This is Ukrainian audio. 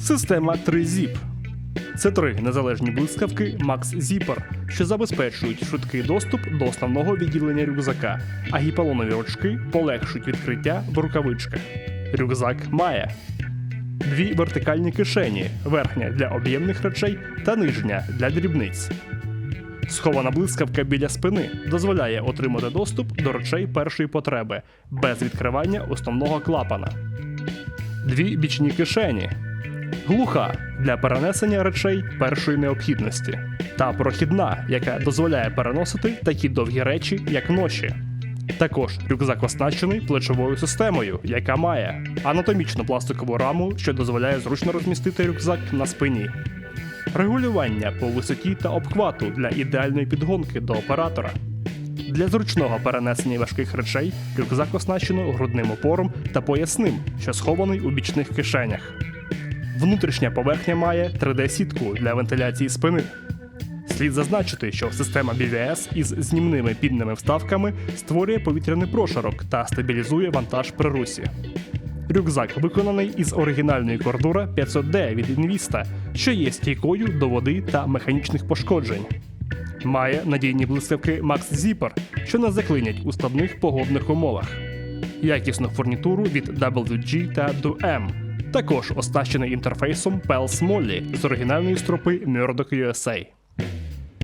Система 3ZIP. Це три незалежні блискавки Max Zipper, що забезпечують швидкий доступ до основного відділення рюкзака, а гіпалонові ручки полегшують відкриття в рукавичках. Рюкзак має дві вертикальні кишені: верхня для об'ємних речей та нижня для дрібниць. Схована блискавка біля спини дозволяє отримати доступ до речей першої потреби без відкривання основного клапана. Дві бічні кишені. Глуха для перенесення речей першої необхідності. Та прохідна, яка дозволяє переносити такі довгі речі, як ноші. Також рюкзак оснащений плечовою системою, яка має анатомічну пластикову раму, що дозволяє зручно розмістити рюкзак на спині, регулювання по висоті та обхвату для ідеальної підгонки до оператора. Для зручного перенесення важких речей рюкзак оснащено грудним опором та поясним, що схований у бічних кишенях. Внутрішня поверхня має 3D-сітку для вентиляції спини. Слід зазначити, що система BVS із знімними підними вставками створює повітряний прошарок та стабілізує вантаж при русі. Рюкзак виконаний із оригінальної кордура 500D від Invista, що є стійкою до води та механічних пошкоджень. Має надійні блискавки Max Zipper, що не заклинять у складних погодних умовах. Якісну фурнітуру від WG та DUM. Також оснащений інтерфейсом Pels Molly з оригінальної стропи Murdoch USA.